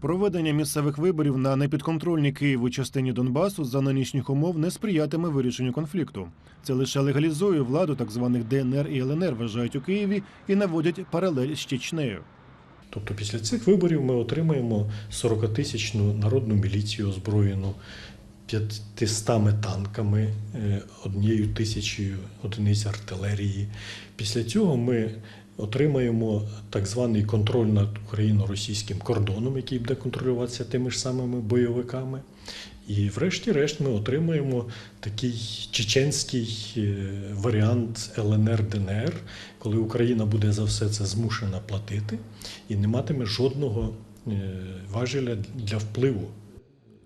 Проведення місцевих виборів на непідконтрольній Києву частині Донбасу за нинішніх умов не сприятиме вирішенню конфлікту. Це лише легалізує владу так званих ДНР і ЛНР, вважають у Києві, і наводять паралель з Чечнею. Тобто після цих виборів ми отримаємо 40-тисячну народну міліцію озброєну 500 танками, е, однією тисячею одиниць артилерії. Після цього ми отримаємо так званий контроль над україно-російським кордоном, який буде контролюватися тими ж самими бойовиками. І врешті-решт ми отримаємо такий чеченський е, варіант ЛНР-ДНР, коли Україна буде за все це змушена платити і не матиме жодного е, важеля для впливу.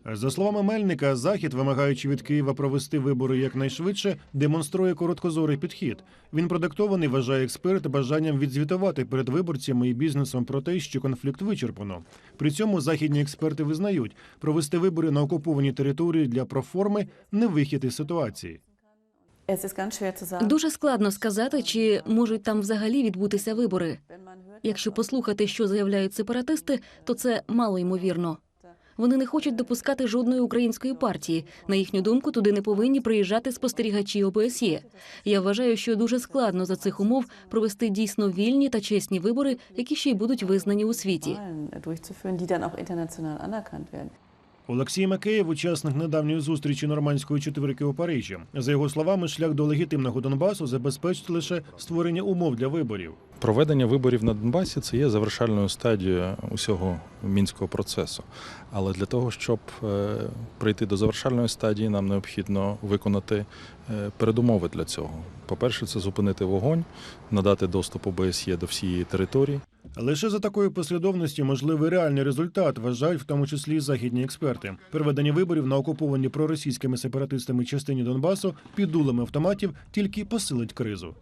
За словами Мельника, Захід, вимагаючи від Києва провести вибори якнайшвидше, демонструє короткозорий підхід. Він продиктований, вважає експерт, бажанням відзвітувати перед виборцями і бізнесом про те, що конфлікт вичерпано. При цьому західні експерти визнають, провести вибори на окупованій території для проформи не вихід із ситуації. Дуже складно сказати, чи можуть там взагалі відбутися вибори. Якщо послухати, що заявляють сепаратисти, то це мало ймовірно. Вони не хочуть допускати жодної української партії. На їхню думку, туди не повинні приїжджати спостерігачі ОБСЄ. Я вважаю, що дуже складно за цих умов провести дійсно вільні та чесні вибори, які ще й будуть визнані у світі. Олексій Макеєв, учасник недавньої зустрічі нормандської четвірки у Парижі. За його словами, шлях до легітимного Донбасу забезпечить лише створення умов для виборів. Проведення виборів на Донбасі це є завершальною стадією усього мінського процесу. Але для того, щоб е, прийти до завершальної стадії, нам необхідно виконати е, передумови для цього. По-перше, це зупинити вогонь, надати доступ ОБСЄ до всієї території. Лише за такою послідовністю можливий реальний результат, вважають в тому числі і західні експерти. Проведення виборів на окуповані проросійськими сепаратистами частині Донбасу під дулами автоматів тільки посилить кризу.